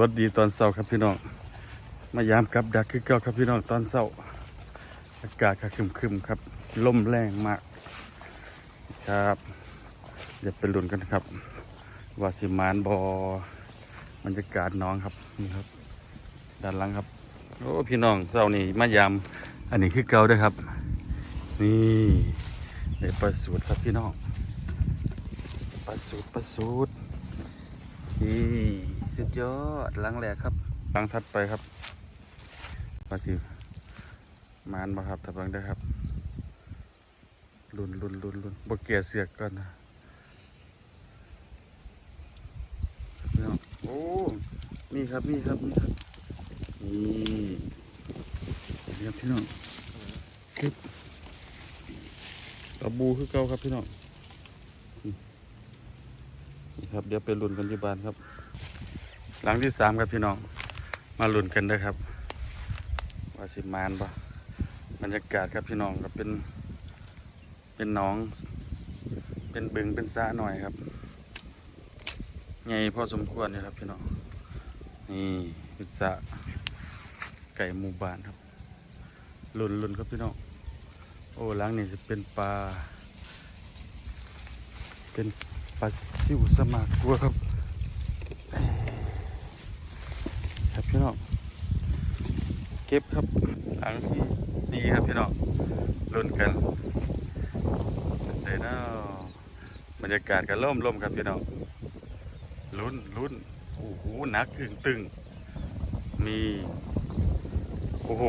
วัสดีตอนเช้าครับพี่น้อง มายามกับดักคือเก่าครับพี่น้องตอนเช้า อากาศก็ครึมๆครับลมแรงมากครับอย่าไปลุ้นกันครับ ว่าสิมานบอบรรยากาศน้องครับนี่ครับ ด้านหลังครับโอ้พี่น้องเช้านี้มายามอันนี้คือเก่าด้วยครับ นี่ได้ปลาสูตรครับพี่น้องปลาสูตรปลาสูตรนี่ สุดยอดหลังแหลกครับหลังถัดไปครับมาสิมานมาครับถัดบังได้อครับลุนลุนลุนลุนบกเกียเสียกก่อนนะพี่น้องโอ้นี่ครับนี่ครับนี่ครับนี่นี่ครับพี่น้องคลิปตะบูคือเก่าครับพี่น้องนี่ครับเดี๋ยวไปลุ้นกันที่บ้านครับ หลังที่สามครับพี่น้อง มาลุ้นกันด้อครับ ว่าสิมานปะบรรยากาศครับพี่น้องครับเป็น เป็นหน้อง เป็นบึงเป็นสะหน่อยครับใหญ่พอสมควรเลยครับพี่น้อง นี่เป็นสะไก่หมู่บ้านครับลุ้นลุ้นครับพี่น้อง โอ้หลังนี่จะเป็นปลา เป็นปลาซิวสมากกลัวครับครับ พี่น้องเก็บครับหลังที่สี่ครับพี่น้องลุ้นกันเดี๋ยวนะบรรยากาศก็ล่มล่มครับพี่น้องลุ้นลุ้นโอ้โหหนักตึงตึงมีโอ้โห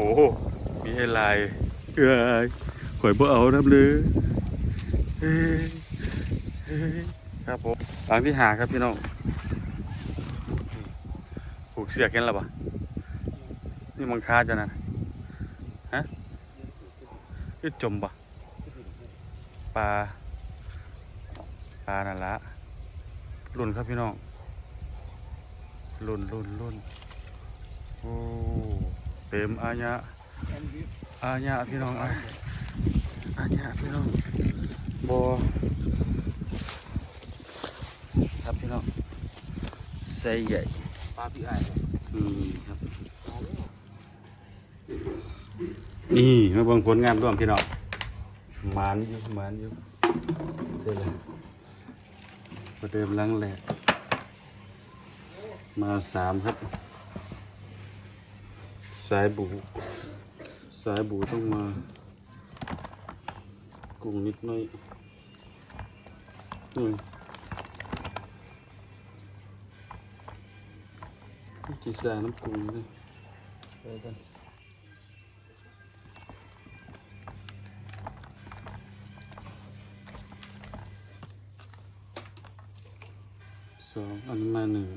มีไฮไลท์เอ้ยข่อยบ่เอาน้ำเลยครับผมหลังที่หาครับพี่น้อง กเสือกเห็นแล้วปะนี่มังคาจะนะฮะคือจมปะปลาปลานั่นละรุ่นครับพี่น้องรุ่นรุ่นรุ่นโอ้เต็มอาญะอาญะพี่น้องอาอาญะพี่น้องบอครับพี่น้องไซส์ใหญ่ ปลาพี่ไอ้นี่ครับ นี่มาเบิ่งผลงานร่วมพี่น้องหมานอยู่หมานอยู่เสร็จแล้วประเดิมหลังแหลกมาสามครับ สายบู สายบูต้องมา กุ้งนิดหน่อยนี่ จีสาน้ำกุ้งเลยไปกันสองอันนี้มาหนึ่ง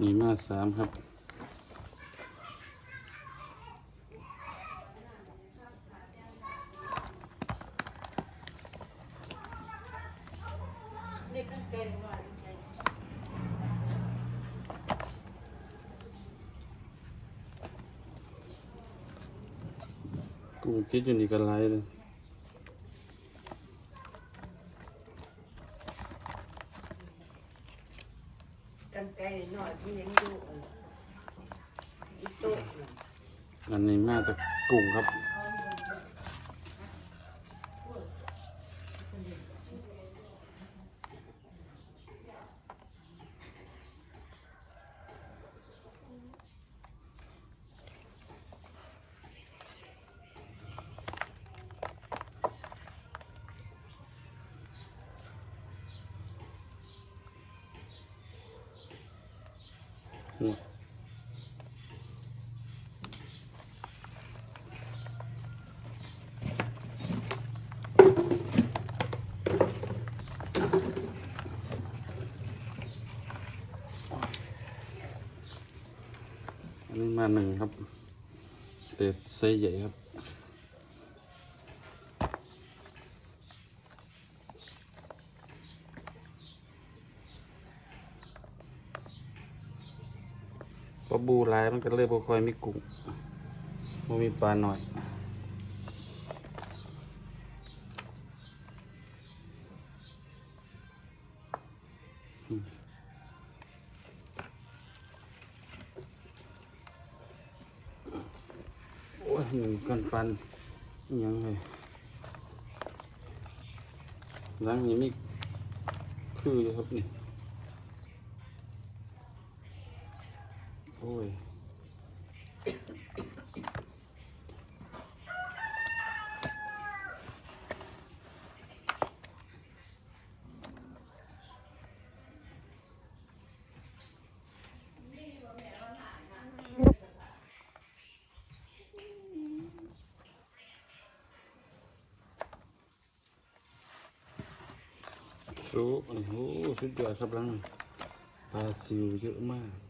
มีมาสามครับกุ้งติดอยู่นี่กันไรเลย กันไกลหน่อ ยที่เห็นอยู่อีโต๊ะน่ะอันนี้มาจากกุ้งครับ นี่อันนี้มาหนึ่งครับเต็ดไซส์ใหญ่ครับ บูหลายมันก็เลยบ่ค่อยมีกุ้งบ่มีปลาหน่อยโอ้ยหนึ่งกันปันยังไงหลังนี้มีคืออยู่ครับนี่ อ้ยซุปโอ้โหสุดยอดครับลังปลาซิวเยอะมาก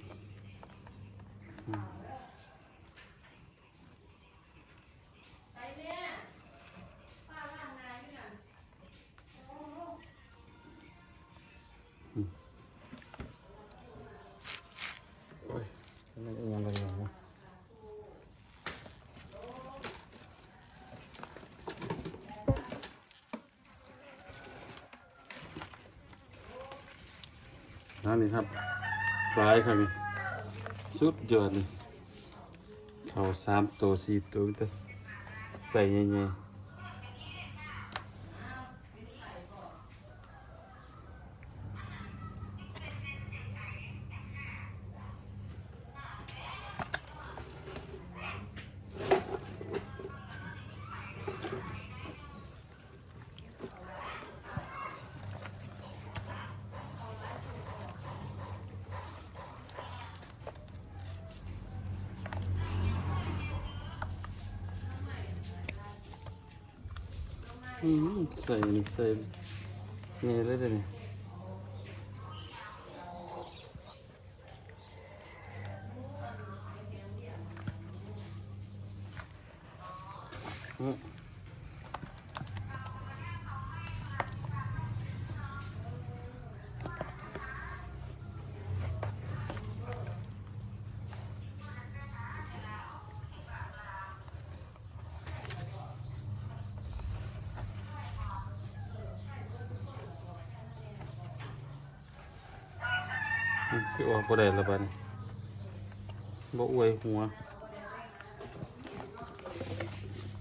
นั่นนี่ครับปลายครับนี่สุดยอดนี่เขาสามตัวสี่ตัวจะใส่ยังไง ใส่นี่ใส่นี่เลยเดี๋ยวนี้อืม คือออกบ่ได้และบัดนี้บ่อวยหัว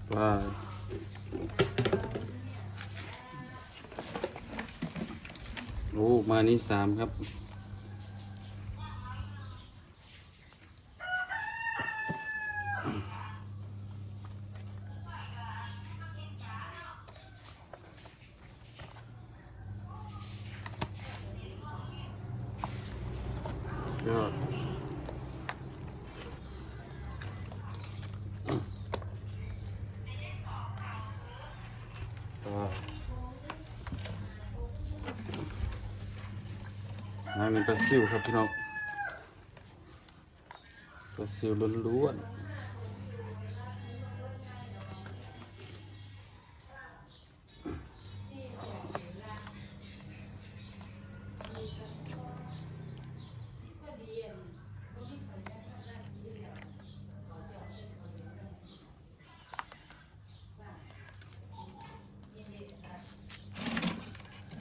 ปลาโอ้มานี้สามครับ ยอดนั่นเป็นปลาซิวครับพี่น้องปลาซิวล้วนๆ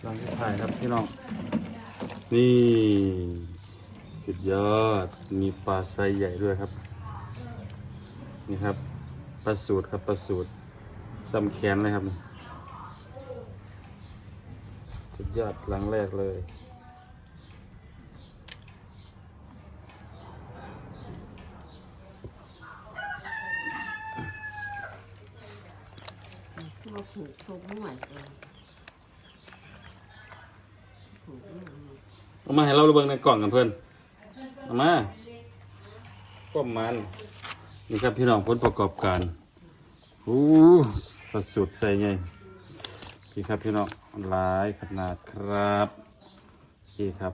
องที่ถ่ายครับพี่น้อง นี่ สุดยอด มีปลาไซใหญ่ด้วยครับ นี่ครับปลาสูตรครับปลาสูตรซ้ำแขนเลยครับ สุดยอดหลังแรกเลยมาผูกผูกใหม่เองผูกใหม่ เอามาให้เราเบิ่งในกล่องกันเพื่อนเอามาก้มมันนี่ครับพี่น้องผลประกอบการอู้ประสูตรใส่ไงพี่ครับพี่น้องหลายขนาดครับโอเคครับ